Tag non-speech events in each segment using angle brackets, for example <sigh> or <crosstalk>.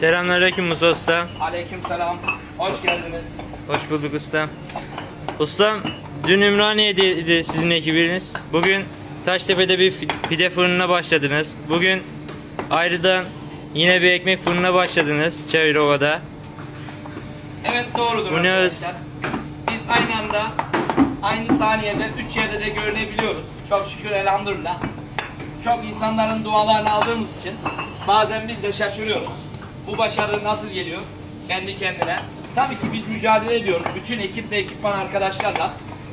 Selamünaleyküm Musa Usta. Aleykümselam. Hoş geldiniz. Hoş bulduk ustam. Ustam dün Ümraniye'deydi sizin ekibiniz. Bugün Taştepe'de bir pide fırınına başladınız. Bugün ayrıdan yine bir ekmek fırınına başladınız Çayırova'da. Evet doğrudur Bu ne arkadaşlar. Biz aynı anda aynı saniyede üç yerde de görünebiliyoruz. Çok şükür elhamdülillah. Çok insanların dualarını aldığımız için bazen biz de şaşırıyoruz. Bu başarı nasıl geliyor kendi kendine? Tabii ki biz mücadele ediyoruz. Bütün ekip ve ekipman arkadaşlarla.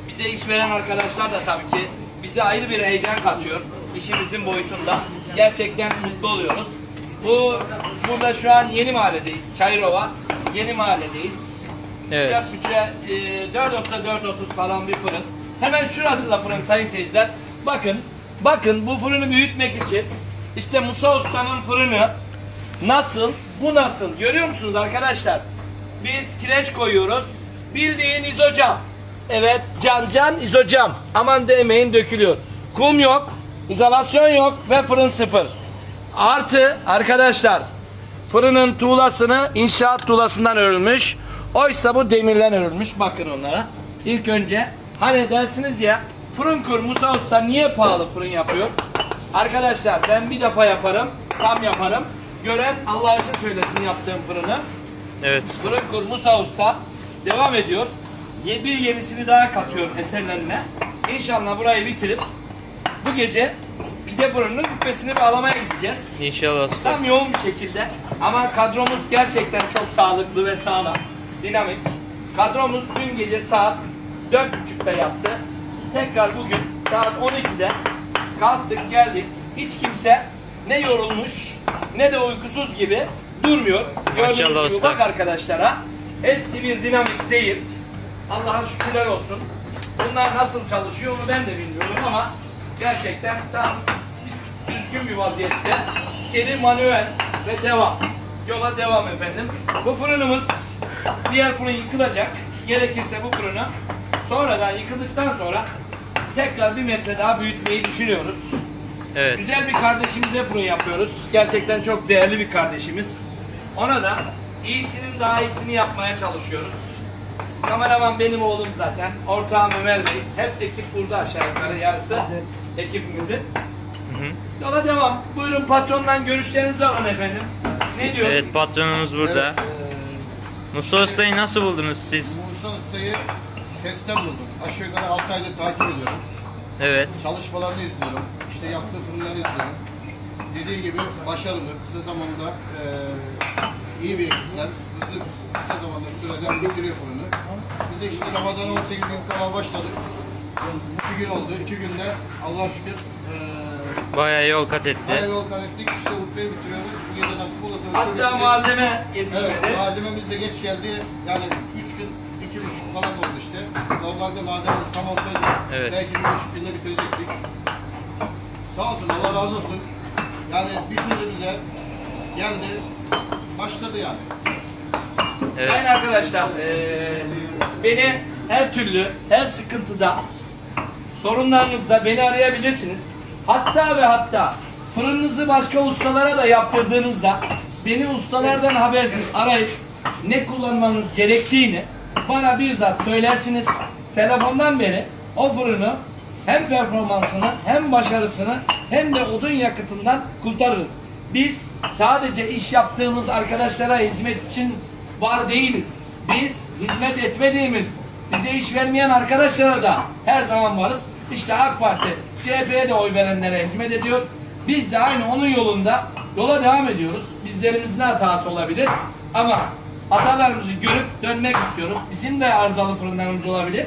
Bize iş veren arkadaşlar da tabii ki bize ayrı bir heyecan katıyor. işimizin boyutunda. Gerçekten mutlu oluyoruz. Bu burada şu an yeni mahalledeyiz. Çayırova. Yeni mahalledeyiz. Evet. Bütçe e, 4.430 falan bir fırın. Hemen şurası da fırın sayın seyirciler. Bakın, bakın bu fırını büyütmek için işte Musa Usta'nın fırını nasıl, bu nasıl görüyor musunuz arkadaşlar? Biz kireç koyuyoruz. Bildiğin izocam. Evet, can can izocam. Aman demeyin dökülüyor. Kum yok, izolasyon yok ve fırın sıfır. Artı arkadaşlar fırının tuğlasını inşaat tuğlasından örülmüş. Oysa bu demirden örülmüş. Bakın onlara. İlk önce hani dersiniz ya fırın kur Musa niye pahalı fırın yapıyor? Arkadaşlar ben bir defa yaparım. Tam yaparım. Gören Allah için söylesin yaptığım fırını. Evet. Fırın kur Musa Usta devam ediyor. Ye- Bir yenisini daha katıyor eserlerine. İnşallah burayı bitirip bu gece pide fırınının bütmesini bağlamaya gideceğiz. İnşallah usta. Tam yoğun bir şekilde ama kadromuz gerçekten çok sağlıklı ve sağlam. Dinamik. Kadromuz dün gece saat 4.30'da yattı. Tekrar bugün saat 12'de kalktık geldik. Hiç kimse ne yorulmuş ne de uykusuz gibi durmuyor. Gördüğünüz Maşallah gibi usta. bak arkadaşlara. Hepsi bir dinamik seyir. Allah'a şükürler olsun. Bunlar nasıl çalışıyor onu ben de bilmiyorum ama gerçekten tam düzgün bir vaziyette. Seri manuel ve devam. Yola devam efendim. Bu fırınımız diğer fırın yıkılacak. Gerekirse bu fırını sonradan yıkıldıktan sonra tekrar bir metre daha büyütmeyi düşünüyoruz. Evet. Güzel bir kardeşimize fırın yapıyoruz. Gerçekten çok değerli bir kardeşimiz. Ona da iyisinin daha iyisini yapmaya çalışıyoruz. Kameraman benim oğlum zaten. Ortağım Ömer Bey. Hep ekip burada aşağı yukarı yarısı ekibimizin. Yola devam. Buyurun patrondan görüşlerinizi alın efendim. Ne diyor? Evet patronumuz burada. Evet, eee, Musa Usta'yı nasıl buldunuz siz? Musa Usta'yı testten buldum. Aşağı yukarı 6 aydır takip ediyorum. Evet. Çalışmalarını izliyorum. İşte yaptığı fırınları izliyorum. Dediği gibi başarılı, kısa zamanda eee, iyi bir ekipten, hızlı, kısa zamanda süreden bitiriyor fırını. Biz de işte Ramazan 18 gün kala başladık. İki gün oldu. İki günde Allah'a şükür eee Bayağı yol kat etti. bayağı yol kat ettik. İşte Urfa'yı bitiriyoruz. Bu gece nasip olursa Hatta bitecek. malzeme yetişmedi. Evet, malzememiz de geç geldi. Yani 3 gün, iki buçuk falan oldu işte. Normalde malzememiz tam olsaydı Evet. belki bir buçuk günde bitirecektik. Sağ olsun, Allah razı olsun. Yani bir sözümüze geldi, başladı yani. Evet. Sayın arkadaşlar, eee, beni her türlü, her sıkıntıda, sorunlarınızda beni arayabilirsiniz. Hatta ve hatta fırınınızı başka ustalara da yaptırdığınızda beni ustalardan habersiz arayıp ne kullanmanız gerektiğini bana bizzat söylersiniz. Telefondan beri o fırını hem performansını hem başarısını hem de odun yakıtından kurtarırız. Biz sadece iş yaptığımız arkadaşlara hizmet için var değiliz. Biz hizmet etmediğimiz, bize iş vermeyen arkadaşlara da her zaman varız. İşte AK Parti, CHP'ye de oy verenlere hizmet ediyor. Biz de aynı onun yolunda yola devam ediyoruz. Bizlerimizin hatası olabilir ama hatalarımızı görüp dönmek istiyoruz. Bizim de arızalı fırınlarımız olabilir.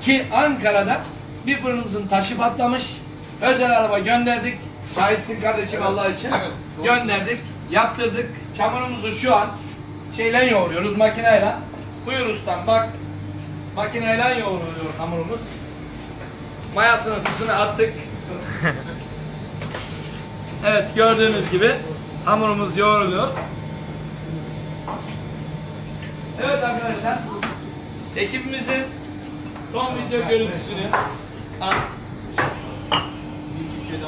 Ki Ankara'da bir fırınımızın taşı patlamış. Özel araba gönderdik. Şahitsin kardeşim Allah için. Evet, doğru. Gönderdik, yaptırdık. Çamurumuzu şu an şeyle yoğuruyoruz makineyle. Buyur ustam bak. Makineyle yoğruluyor hamurumuz. Mayasını tuzunu attık. <laughs> evet gördüğünüz gibi hamurumuz yoğruluyor. Evet arkadaşlar. Ekibimizin son video görüntüsünü al. Bir iki şey.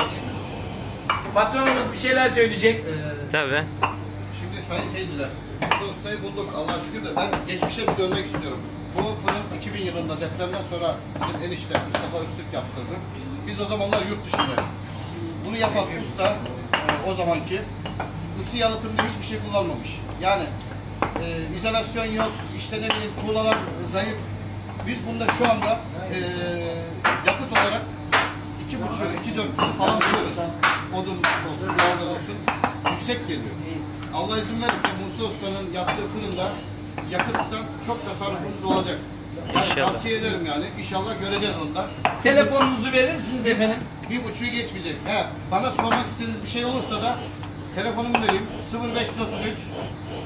Patronumuz bir şeyler söyleyecek. Ee, Tabii. Şimdi sayın seyirciler. Musa Usta'yı bulduk Allah'a şükür de ben geçmişe bir dönmek istiyorum. Bu fırın 2000 yılında depremden sonra bizim enişte Mustafa Öztürk yaptırdı. Biz o zamanlar yurt dışındaydık. Bunu yapan usta e, o zamanki ısı yalıtımda hiçbir şey kullanmamış. Yani e, izolasyon yok, işte ne bileyim tuğlalar zayıf. Biz bunda şu anda e, yakıt olarak iki buçuk, iki dört falan buluyoruz. Odun olsun, doğalgaz olsun. Yüksek geliyor. Allah izin verirse Musa Usta'nın yaptığı fırında yakıttan çok tasarrufumuz olacak. Yani İnşallah. tavsiye ederim yani. İnşallah göreceğiz onu da. Telefonunuzu verir misiniz efendim? Bir buçuğu geçmeyecek. He, bana sormak istediğiniz bir şey olursa da telefonumu vereyim. 0533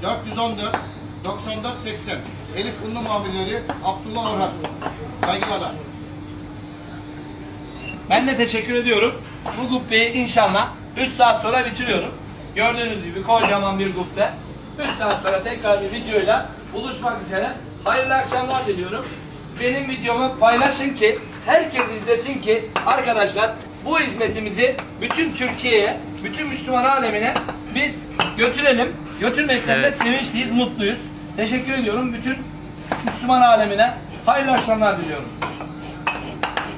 414 94 80. Elif Unlu muhabirleri Abdullah Orhan. Saygılar. Ben de teşekkür ediyorum. Bu kubbeyi inşallah 3 saat sonra bitiriyorum. Gördüğünüz gibi kocaman bir kubbe. 3 saat sonra tekrar bir videoyla buluşmak üzere. Hayırlı akşamlar diliyorum. Benim videomu paylaşın ki herkes izlesin ki arkadaşlar bu hizmetimizi bütün Türkiye'ye, bütün Müslüman alemine biz götürelim. Götürmekten de Evet. sevinçliyiz, mutluyuz. Teşekkür ediyorum bütün Müslüman alemine. Hayırlı akşamlar diliyorum.